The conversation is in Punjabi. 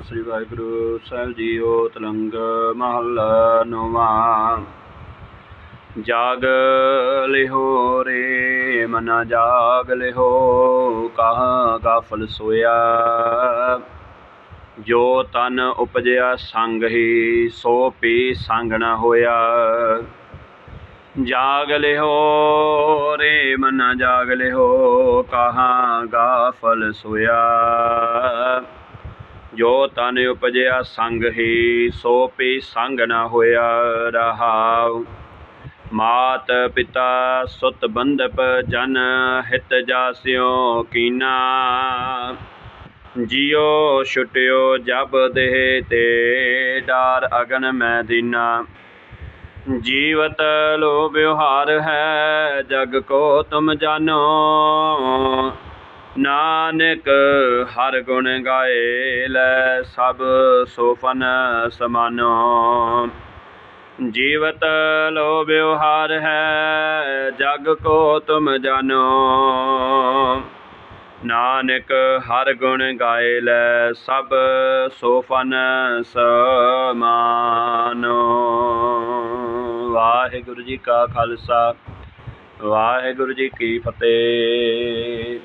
ਸ੍ਰੀ ਵਾਹਿਗੁਰੂ ਸਾਹਿਬ ਜੀਓ ਤਲੰਗ ਮਹੱਲਾ ਨੌਵਾਂ। ਜਾਗ ਲਿਹੋ ਰੇ, ਮਨਾ ਜਾਗ ਲਿਹੋ, ਕਹਾ ਗਾਫਲ ਸੋਇਆ। ਜੋ ਤਨ ਉਪਜਿਆ ਸੰਗ ਹੀ, ਸੋ ਪੀ ਸੰਗ ਨਾ ਹੋਇਆ। ਜਾਗ ਲਿਹੋ ਰੇ, ਮਨਾ ਜਾਗ ਲਿਹੋ, ਕਹਾ ਗਾਫਲ ਸੋਇਆ। ਜੋ ਤਨ ਉਪਜਿਆ ਸੰਗ ਹੀ, ਸੋ ਪੀ ਸੰਗ ਨਾ ਹੋਇਆ ਰਹਾਉ। ਮਾਤ ਪਿਤਾ ਸੁਤ ਬੰਧਪ ਜਨ ਹਿਤ ਜਾਸਿਓ ਕੀਨਾ। ਜਿਉ ਛੁਟਿਓ ਜਬ ਦੇਹ ਤੇ ਡਾਰ ਅਗਨ ਮੈਂ ਦੀਨਾ। ਜੀਵਤ ਲੋ ਵਿਵਹਾਰ ਹੈ, ਜਗ ਕੋ ਤੁਮ ਜਾਨੋ ਨਾਨਕ ਹਰ ਗੁਣ ਗਾਏ ਲੈ ਸਭ ਸੋਫਨ ਸਮਾਨੋ। ਜੀਵਤ ਲੋ ਵਿਵਹਾਰ ਹੈ, ਜਗ ਕੋ ਤੁਮ ਜਾਨੋ ਨਾਨਕ ਹਰ ਗੁਣ ਗਾਏ ਲੈ ਸਭ ਸੋਫਨ ਸਮਾਨੋ। ਵਾਹਿਗੁਰੂ ਜੀ ਕਾ ਖਾਲਸਾ, ਵਾਹਿਗੁਰੂ ਜੀ ਕੀ ਫਤਿਹ।